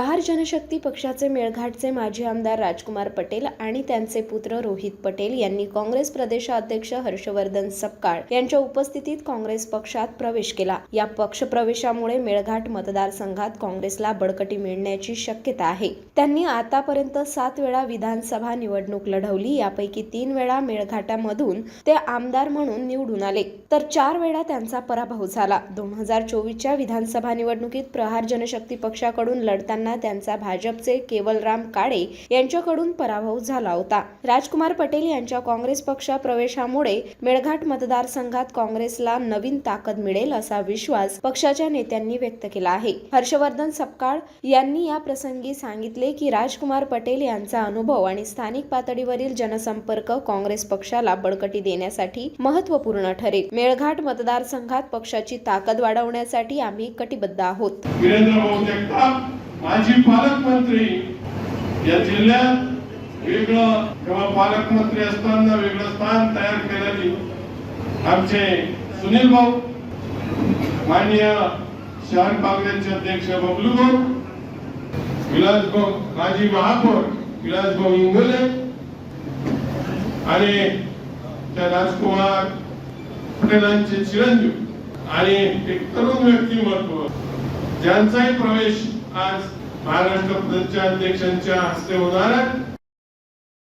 प्रहार जनशक्ती पक्षाचे मेळघाटचे माजी आमदार राजकुमार पटेल आणि त्यांचे पुत्र रोहित पटेल यांनी काँग्रेस प्रदेशाध्यक्ष हर्षवर्धन सपकाळ यांच्या उपस्थितीत काँग्रेस पक्षात प्रवेश केला. या पक्ष प्रवेशामुळे मेळघाट मतदारसंघात काँग्रेसला बळकटी मिळण्याची शक्यता आहे. त्यांनी आतापर्यंत सात वेळा विधानसभा निवडणूक लढवली यापैकी तीन वेळा मेळघाटामधून ते आमदार म्हणून निवडून आले. तर चार वेळा त्यांचा पराभव झाला. दोन हजार चोवीसच्या विधानसभा निवडणुकीत प्रहार जनशक्ती पक्षाकडून लढताना त्यांचा भाजपचे केवलराम काळे यांच्याकडून पराभव झाला होता. राजकुमार पटेल यांच्या काँग्रेस पक्षा प्रवेशामुळे मेळघाट मतदारसंघात काँग्रेसला नवीन ताकद मिळेल असा विश्वास पक्षाच्या नेत्यांनी व्यक्त केला आहे. हर्षवर्धन सपकाळ यांनी या प्रसंगी सांगितले की राजकुमार पटेल यांचा अनुभव आणि स्थानिक पातळीवरील जनसंपर्क काँग्रेस पक्षाला बळकटी देण्यासाठी महत्त्वपूर्ण ठरेल. मेळघाट मतदारसंघात पक्षाची ताकद वाढवण्यासाठी आम्ही कटिबद्ध आहोत. माजी पालकमंत्री या जिल्ह्यात वेगळं किंवा पालकमंत्री असताना वेगळं स्थान तयार केलेली आमचे सुनील भाऊ माननीय शहर काँग्रेसचे अध्यक्ष बबलू भाऊ विलास भाऊ माजी महापौर विलास भाऊ इंगोले आणि त्या राजकुमार पटेलांचे चिरंजीव आणि एक तरुण व्यक्तिमत्व ज्यांचाही प्रवेश आज महाराष्ट्र प्रदेशच्या अध्यक्षांच्या हस्ते होणार आहे.